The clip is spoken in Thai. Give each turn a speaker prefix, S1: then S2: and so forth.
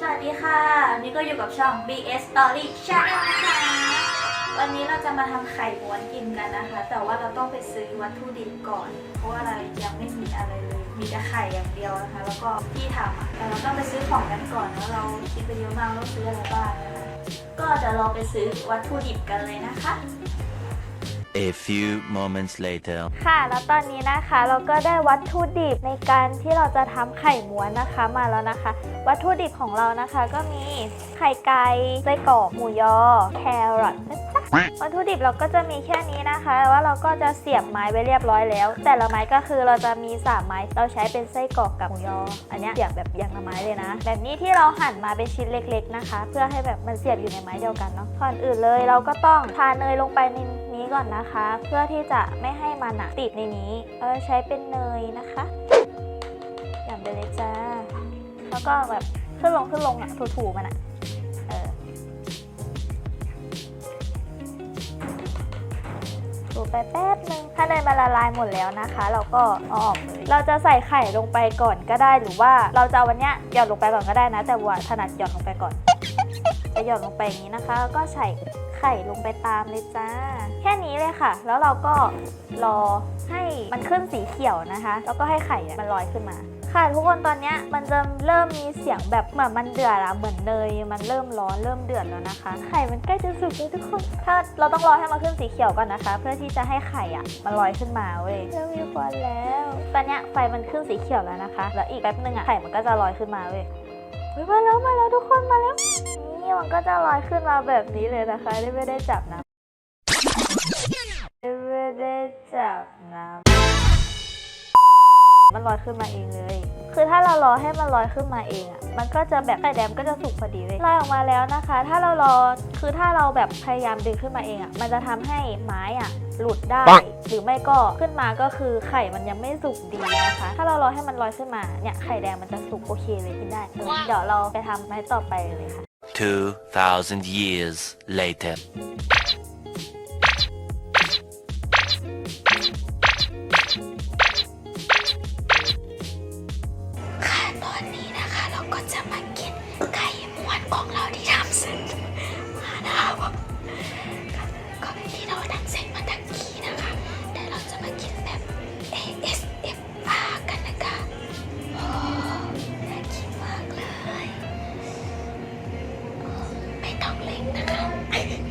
S1: สวัสดีค่ะนี่
S2: ก็อยู่กับช่อง BS Story Channel นะะวันนี้
S1: เราจะมาทำไข่ม้วนกินกันนะคะ แต่ว่าเราต้องไปซื้อวัตถุดิบก่อน เพราะว่าเรยังไม่มีอะไรเลย มีแต่ไข่อย่างเดียวนะคะ แล้วก็พี่ทำอะแต่เราต้องไปซื้อของกันก่อนแล้วเราคิดไปเยอะมากว่าซื้ออะไรบ้างก็เดี๋ยวเราไปซื้อวัตถุดิบกันเลยนะคะ
S3: A few moments later.
S2: ค่ะ แล้วตอนนี้นะคะเราก็ได้วัตถุดิบในการที่เราจะทำไข่ม้วนนะคะมาแล้วนะคะ วัตถุดิบของเรานะคะก็มีไข่ไก่ไส้กรอกหมูยอ แครอทนะจ๊ะวัตถุดิบเราก็จะมีแค่นี้นะคะแต่ว่าเราก็จะเสียบไม้ไว้เรียบร้อยแล้ว แต่ละไม้ก็คือเราจะมีสามไม้เราใช้เป็นไส้กรอกกับหมูยอ อันเนี้ยเสียบแบบอย่างละไม้เลยนะ แบบนี้ที่เราหั่นมาเป็นชิ้นเล็ก ๆนะคะ เพื่อให้แบบมันเสียบอยู่ในไม้เดียวกันเนาะก่อนอื่นเลยเราก็ต้องทาเนยลงไปใน นี้ก่อนนะคะ เพื่อที่จะไม่ให้มันอะติดในนี้ เออใช้เป็นเนยนะคะหย่อนไปเลยจ้า แล้วก็แบบขึ้นลงขึ้นลงอะถูๆมันอะเออถูไปแป๊บนึงถ้าเนยมันละลายหมดแล้วนะคะ เราก็เอออกเลยเราจะใส่ไข่ลงไปก่อนก็ได้หรือว่าเราจะเอาวันเนี้ยหย่อนลงไปก่อนก็ได้นะ แต่ว่าถนัดหย่อนลงไปก่อนจะหย่อนลงไปอย่างนี้นะคะ ก็ใส่ ไข่ลงไปตามเลยจ้า แค่นี้เลยค่ะ แล้วเราก็รอให้มันขึ้นสีเขียวนะคะ แล้วก็ให้ไข่เนี่ยมันลอยขึ้นมาค่ะทุกคนตอนเนี้ยมันจะเริ่มมีเสียงแบบเหมือนมันเดือดอะเหมือนเนยมันเริ่มร้อนเริ่มเดือดแล้วนะคะ ไข่มันใกล้จะสุกแล้วทุกคน ถ้าเราต้องรอให้มันขึ้นสีเขียวก่อนนะคะ เพื่อที่จะให้ไข่อะมันลอยขึ้นมาเว้ยเริ่มมีควันแล้ว ตอนเนี้ยไฟมันขึ้นสีเขียวแล้วนะคะ แล้วอีกแป๊บนึงอะไข่มันก็จะลอยขึ้นมาเว้ยเฮ้ยมาแล้วมาแล้วทุกคนมาแล้ว นี่มันก็จะลอยขึ้นมาแบบนี้เลยนะคะที่ไม่ได้จับนะไม่ได้จับนะมันลอยขึ้นมาเองเลย คือถ้าเรารอให้มันลอยขึ้นมาเองอะ่ะ มันก็จะแบบไข่แดงก็จะสุกพอดีเลยลอยออกมาแล้วนะคะ ถ้าเรารอ คือถ้าเราแบบพยายามดึงขึ้นมาเองอะ่ะ มันจะทำให้ไม้อะหลุดได้ หรือไม่ก็ขึ้นมาก็คือไข่มันยังไม่สุกดีนะคะ ถ้าเรารอให้มันลอยขึ้นมา เนี่ยไข่แดงมันจะสุกโอเคเลยกินได้เออเดี๋ยวเราไปทำไม้ต่อไปเลยค่ะ
S3: 2,000 years later.
S4: ค่ะตอนนี้นะคะเราก็จะมากินไก่ม้วนของเราที่ทำเสร็จมานะคะก็ที่เราทำเสร็จมาตะกี้ Ay.